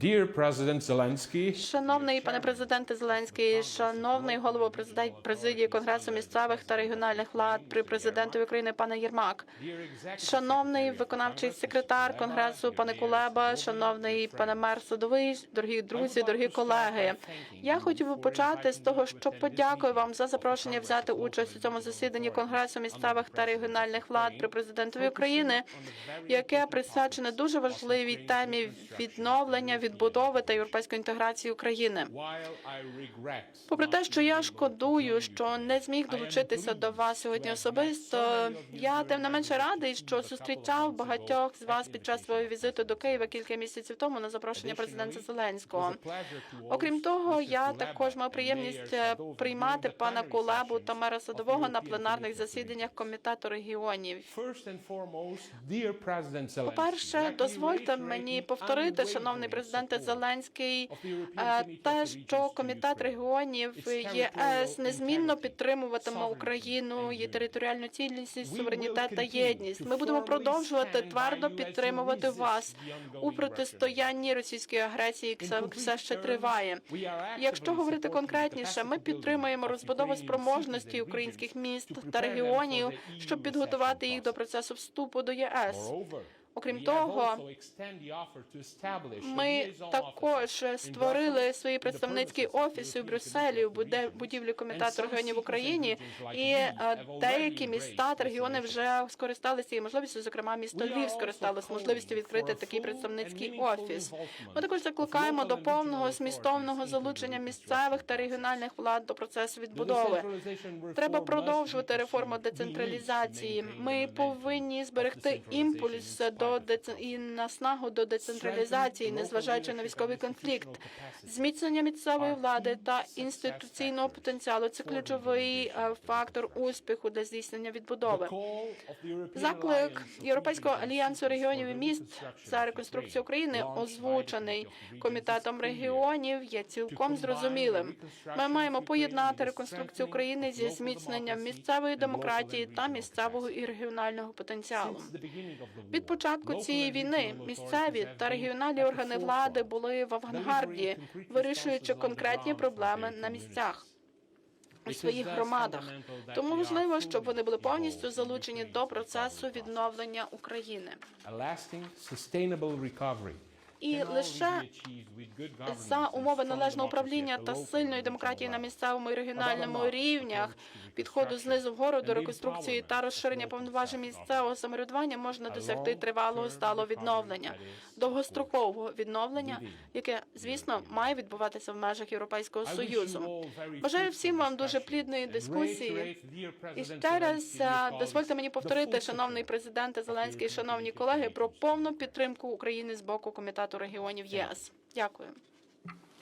Dear President Zelensky, Шановний пане президенте Зеленський, шановний голово президії Конгресу місцевих та регіональних влад при президентові України пане Єрмак, шановний виконавчий секретар Конгресу пане Кулеба, шановний пане мер Садовий, дорогі друзі, дорогі колеги. Я хотів би почати з того, що подякую вам за запрошення взяти участь у цьому засіданні Конгресу місцевих та регіональних влад при президентові України, яке присвячене дуже важливій темі відновлення, відбудови та європейської інтеграції України. Попри те, що я шкодую, що не зміг долучитися до вас сьогодні особисто, я тим не менше радий, що зустрічав багатьох з вас під час свого візиту до Києва кілька місяців тому на запрошення президента Зеленського. Окрім того, я також мав приємність е, приймати пана Кулебу та мера Садового на пленарних засіданнях комітету регіонів. Zelensky, По-перше, дозвольте мені повторити, шановний президенте support Зеленський, е, те, що комітет регіонів ЄС незмінно підтримуватиме Україну, її територіальну цілісність, суверенітет та єдність. Ми будемо продовжувати твердо підтримувати вас у протистоянні російської агресії, яка все ще триває. Якщо говорити конкретніше, ми підтримуємо розбудову спроможності українських міст та регіонів, щоб підготувати їх до процесу вступу до ЄС. Окрім того, Ми також створили свої представницькі офіси в Брюсселі у будівлі комітету регіонів в Україні, і е, деякі міста та регіони вже скористалися цією можливістю. Зокрема, місто Львів calling можливістю відкрити такий представницький офіс. Ми також закликаємо до повного змістовного залучення місцевих та регіональних влад до процесу відбудови. Треба продовжувати реформу децентралізації. Ми повинні зберегти імпульс до of і наснагу до децентралізації, незважаючи на військовий конфлікт. Зміцнення місцевої влади та інституційного потенціалу це ключовий е, фактор успіху для здійснення відбудови. Заклик Європейського альянсу регіонів і міст за реконструкцію України, озвучений комітетом регіонів, є цілком зрозумілим. Ми маємо поєднати реконструкцію України зі зміцненням місцевої демократії та місцевого і регіонального потенціалу. Від початку local цієї війни місцеві та регіональні органи влади були в авангарді, вирішуючи конкретні проблеми на місцях. У своїх громадах тому важливо, щоб вони були повністю залучені до процесу відновлення України. І лише за умови належного управління та сильної демократії на місцевому і регіональному рівнях, підходу знизу вгору до реконструкції та розширення повноважень місцевого самоврядування можна досягти тривалого сталого відновлення, довгострокового відновлення, яке, звісно, має відбуватися в межах Європейського Союзу. Бажаю всім вам дуже плідної дискусії. І ще раз е, дозвольте мені повторити, шановний президенте Зеленський, шановні колеги, про повну підтримку України з боку комітету регіонів ЄС. Дякую.